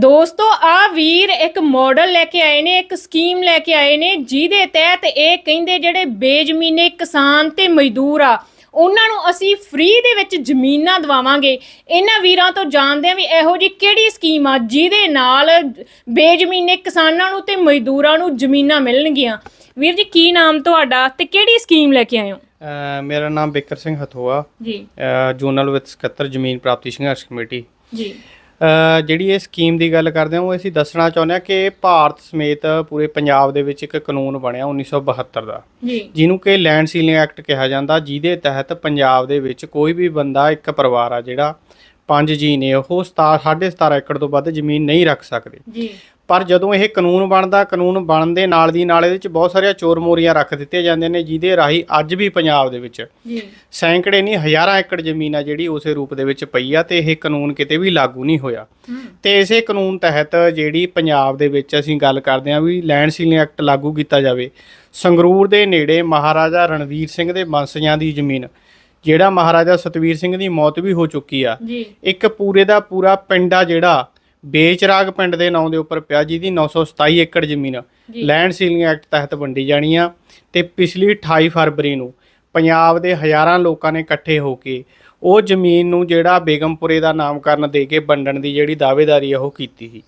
ਦੋਸਤੋ ਆ ਵੀਰ ਇੱਕ ਮਾਡਲ ਲੈ ਕੇ ਆਏ ਨੇ ਇੱਕ ਸਕੀਮ ਲੈ ਕੇ ਆਏ ਨੇ ਜਿਹਦੇ ਤਹਿਤ ਇਹ ਕਹਿੰਦੇ ਜਿਹੜੇ ਬੇਜ਼ਮੀਨੇ ਕਿਸਾਨ ਤੇ ਮਜ਼ਦੂਰ ਆ ਉਹਨਾਂ ਨੂੰ ਅਸੀਂ ਫ੍ਰੀ ਦੇ ਵਿੱਚ ਜ਼ਮੀਨਾਂ ਦਵਾਵਾਂਗੇ। ਇਹਨਾਂ ਵੀਰਾਂ ਤੋਂ ਜਾਣਦੇ ਆ ਵੀ ਇਹੋ ਜੀ ਕਿਹੜੀ ਸਕੀਮ ਆ ਜਿਹਦੇ ਨਾਲ ਬੇਜ਼ਮੀਨੇ ਕਿਸਾਨਾਂ ਨੂੰ ਤੇ ਮਜ਼ਦੂਰਾਂ ਨੂੰ ਜ਼ਮੀਨਾਂ ਮਿਲਣਗੀਆਂ। ਵੀਰ ਜੀ ਕੀ ਨਾਮ ਤੁਹਾਡਾ ਤੇ ਕਿਹੜੀ ਸਕੀਮ ਲੈ ਕੇ ਆਏ ਹੋ? ਅ, ਮੇਰਾ ਨਾਮ ਬਿਕਰ ਸਿੰਘ ਹਥੋਆ। ਜੀ। ਜੋਨਲ ਵਿਤ ਸਕੱਤਰ ਜ਼ਮੀਨ ਪ੍ਰਾਪਤੀ ਸੰਘਰਸ਼ ਕਮੇਟੀ। ਜੀ। ਜਿਹੜੀ ਇਹ ਸਕੀਮ ਦੀ ਗੱਲ ਕਰਦੇ ਹਾਂ ਉਹ ਅਸੀਂ ਦੱਸਣਾ ਚਾਹੁੰਦੇ ਹਾਂ ਕਿ ਭਾਰਤ ਸਮੇਤ ਪੂਰੇ ਪੰਜਾਬ ਦੇ ਵਿੱਚ ਇੱਕ ਕਾਨੂੰਨ ਬਣਿਆ 1972 ਦਾ। ਜਿਹਨੂੰ ਕਿ ਲੈਂਡ ਸੀਲਿੰਗ ਐਕਟ ਕਿਹਾ ਜਾਂਦਾ ਜਿਹਦੇ ਤਹਿਤ ਪੰਜਾਬ ਦੇ ਵਿੱਚ ਕੋਈ ਵੀ ਬੰਦਾ ਇੱਕ ਪਰਿਵਾਰ ਆ ਜਿਹੜਾ ਪੰਜ ਜੀ ਨੇ ਉਹ 17.5 ਏਕੜ ਤੋਂ ਵੱਧ ਜ਼ਮੀਨ ਨਹੀਂ ਰੱਖ ਸਕਦੇ। ਜੀ। ਪਰ ਜਦੋਂ ਇਹ ਕਾਨੂੰਨ ਬਣਦਾ ਕਾਨੂੰਨ ਬਣਨ ਦੇ ਨਾਲ ਦੀ ਨਾਲ ਇਹਦੇ ਵਿੱਚ ਬਹੁਤ ਸਾਰੀਆਂ ਚੋਰ ਮੋਰੀਆਂ ਰੱਖ ਦਿੱਤੀਆਂ ਜਾਂਦੀਆਂ ਨੇ ਜਿਹਦੇ ਰਾਹੀਂ ਅੱਜ ਵੀ ਪੰਜਾਬ ਦੇ ਵਿੱਚ ਜੀ। ਸੈਂਕੜੇ ਨਹੀਂ ਹਜ਼ਾਰਾਂ ਏਕੜ ਜ਼ਮੀਨ ਆ ਜਿਹੜੀ ਉਸੇ ਰੂਪ ਦੇ ਵਿੱਚ ਪਈ ਆ ਤੇ ਇਹ ਕਾਨੂੰਨ ਕਿਤੇ ਵੀ ਲਾਗੂ ਨਹੀਂ ਹੋਇਆ। ਤੇ ਇਸੇ ਕਾਨੂੰਨ ਤਹਿਤ ਜਿਹੜੀ ਪੰਜਾਬ ਦੇ ਵਿੱਚ ਅਸੀਂ ਗੱਲ ਕਰਦੇ ਹਾਂ ਵੀ ਲੈਂਡ ਸੀਲਿੰਗ ਐਕਟ ਲਾਗੂ ਕੀਤਾ ਜਾਵੇ ਸੰਗਰੂਰ ਦੇ ਨੇੜੇ ਮਹਾਰਾਜਾ ਰਣਵੀਰ ਸਿੰਘ ਦੇ ਵੰਸ਼ਜਾਂ ਦੀ ਜ਼ਮੀਨ ਜਿਹੜਾ ਮਹਾਰਾਜਾ ਸਤਵੀਰ ਸਿੰਘ ਦੀ ਮੌਤ ਵੀ ਹੋ ਚੁੱਕੀ ਆ। ਇੱਕ ਪੂਰੇ ਦਾ ਪੂਰਾ ਪਿੰਡ ਆ ਜਿਹੜਾ ਬੇਚਰਾਗ ਪਿੰਡ ਦੇ ਨਾਂ ਦੇ ਉੱਪਰ ਪਿਆ ਜਿਹਦੀ 927 ਏਕੜ ਜ਼ਮੀਨ। ਲੈਂਡ ਸੀਲਿੰਗ ਐਕਟ ਤਹਿਤ ਵੰਡੀ ਜਾਣੀ ਆ ਤੇ ਪਿਛਲੀ 28 ਫਰਵਰੀ ਨੂੰ ਪੰਜਾਬ ਦੇ ਹਜ਼ਾਰਾਂ ਲੋਕਾਂ ਨੇ ਇਕੱਠੇ ਹੋ ਕੇ ਉਹ ਜ਼ਮੀਨ ਨੂੰ ਜਿਹੜਾ ਬੇਗਮਪੁਰੇ ਦਾ ਨਾਮਕਰਨ ਦੇ ਕੇ ਵੰਡਣ ਦੀ ਜਿਹੜੀ ਦਾਅਵੇਦਾਰੀ ਆ ਉਹ ਕੀਤੀ ਸੀ